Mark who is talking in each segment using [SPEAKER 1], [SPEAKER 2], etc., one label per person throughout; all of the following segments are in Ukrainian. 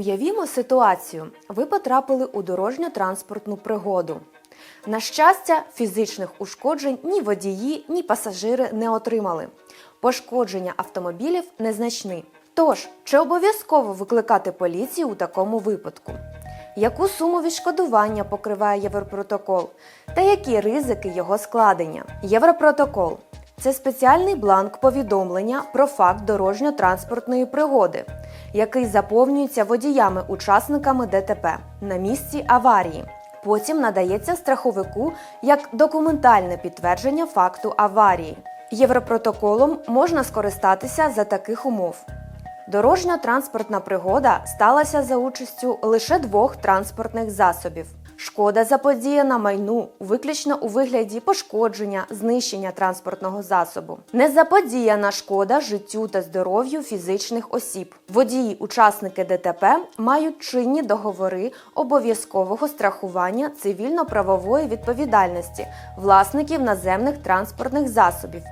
[SPEAKER 1] Уявімо ситуацію. Ви потрапили у дорожньо-транспортну пригоду. На щастя, фізичних ушкоджень ні водії, ні пасажири не отримали. Пошкодження автомобілів незначні. Тож, чи обов'язково викликати поліцію у такому випадку? Яку суму відшкодування покриває Європротокол та які ризики його складення? Європротокол це спеціальний бланк повідомлення про факт дорожньо-транспортної пригоди, який заповнюється водіями-учасниками ДТП на місці аварії. Потім надається страховику як документальне підтвердження факту аварії. Європротоколом можна скористатися за таких умов. Дорожньо-транспортна пригода сталася за участю лише двох транспортних засобів. Шкода заподіяна майну виключно у вигляді пошкодження, знищення транспортного засобу. Не заподіяна шкода життю та здоров'ю фізичних осіб. Водії, учасники ДТП мають чинні договори обов'язкового страхування цивільно-правової відповідальності власників наземних транспортних засобів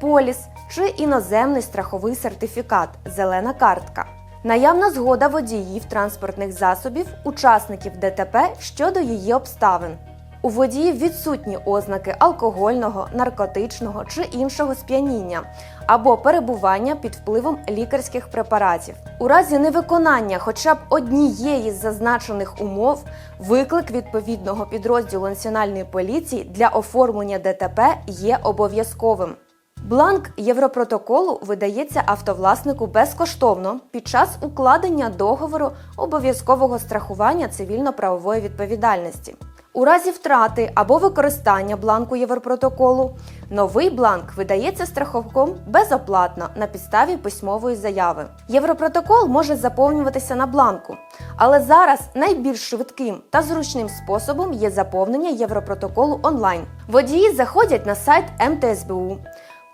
[SPEAKER 1] поліс чи іноземний страховий сертифікат зелена картка. Наявна згода водіїв транспортних засобів, учасників ДТП щодо її обставин. У водіїв відсутні ознаки алкогольного, наркотичного чи іншого сп'яніння або перебування під впливом лікарських препаратів. У разі невиконання хоча б однієї з зазначених умов, виклик відповідного підрозділу Національної поліції для оформлення ДТП є обов'язковим. Бланк Європротоколу видається автовласнику безкоштовно під час укладення договору обов'язкового страхування цивільно-правової відповідальності. У разі втрати або використання бланку Європротоколу новий бланк видається страховком безоплатно на підставі письмової заяви. Європротокол може заповнюватися на бланку, але зараз найбільш швидким та зручним способом є заповнення Європротоколу онлайн. Водії заходять на сайт МТСБУ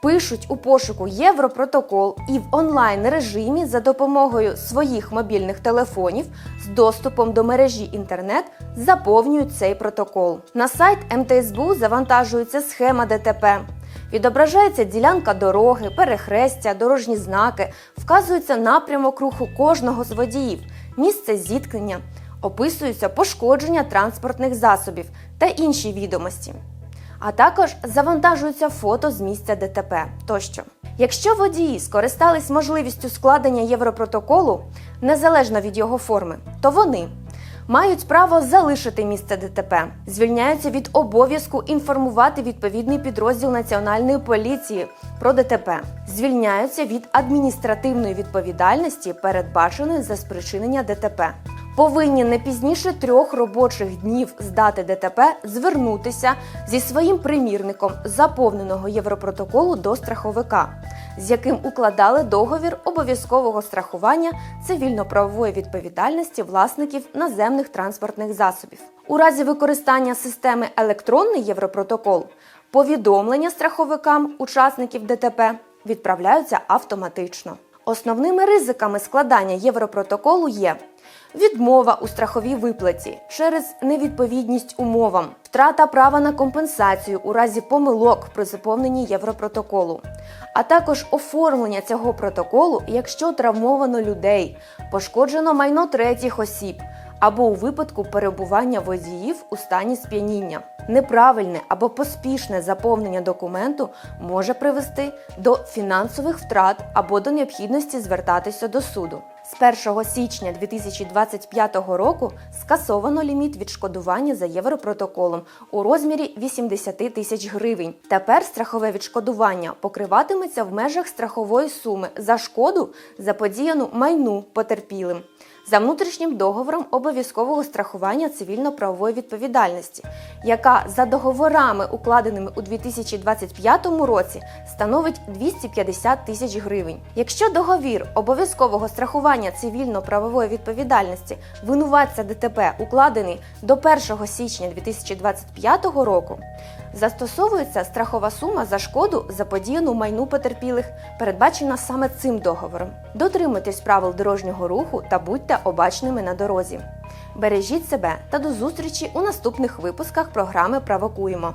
[SPEAKER 1] пишуть у пошуку Європротокол і в онлайн режимі за допомогою своїх мобільних телефонів з доступом до мережі інтернет заповнюють цей протокол. На сайт МТСБУ завантажується схема ДТП. Відображається ділянка дороги, перехрестя, дорожні знаки, вказується напрямок руху кожного з водіїв, місце зіткнення, описуються пошкодження транспортних засобів та інші відомості а також завантажуються фото з місця ДТП тощо. Якщо водії скористались можливістю складення Європротоколу незалежно від його форми, то вони мають право залишити місце ДТП, звільняються від обов'язку інформувати відповідний підрозділ Національної поліції про ДТП, звільняються від адміністративної відповідальності, передбаченої за спричинення ДТП повинні не пізніше трьох робочих днів з дати ДТП звернутися зі своїм примірником заповненого Європротоколу до страховика, з яким укладали договір обов'язкового страхування цивільно-правової відповідальності власників наземних транспортних засобів. У разі використання системи електронний Європротокол повідомлення страховикам учасників ДТП відправляються автоматично. Основними ризиками складання Європротоколу є відмова у страховій виплаті через невідповідність умовам, втрата права на компенсацію у разі помилок при заповненні Європротоколу, а також оформлення цього протоколу, якщо травмовано людей, пошкоджено майно третіх осіб або у випадку перебування водіїв у стані сп'яніння. Неправильне або поспішне заповнення документу може привести до фінансових втрат або до необхідності звертатися до суду. З 1 січня 2025 року скасовано ліміт відшкодування за європротоколом у розмірі 80 тисяч гривень. Тепер страхове відшкодування покриватиметься в межах страхової суми за шкоду заподіяну майну потерпілим за внутрішнім договором обов'язкового страхування цивільно-правової відповідальності, яка за договорами, укладеними у 2025 році, становить 250 тисяч гривень. Якщо договір обов'язкового страхування цивільно-правової відповідальності винуватця ДТП укладений до 1 січня 2025 року, Застосовується страхова сума за шкоду заподіяну майну потерпілих, передбачена саме цим договором. Дотримуйтесь правил дорожнього руху та будьте обачними на дорозі. Бережіть себе та до зустрічі у наступних випусках програми Правокуємо.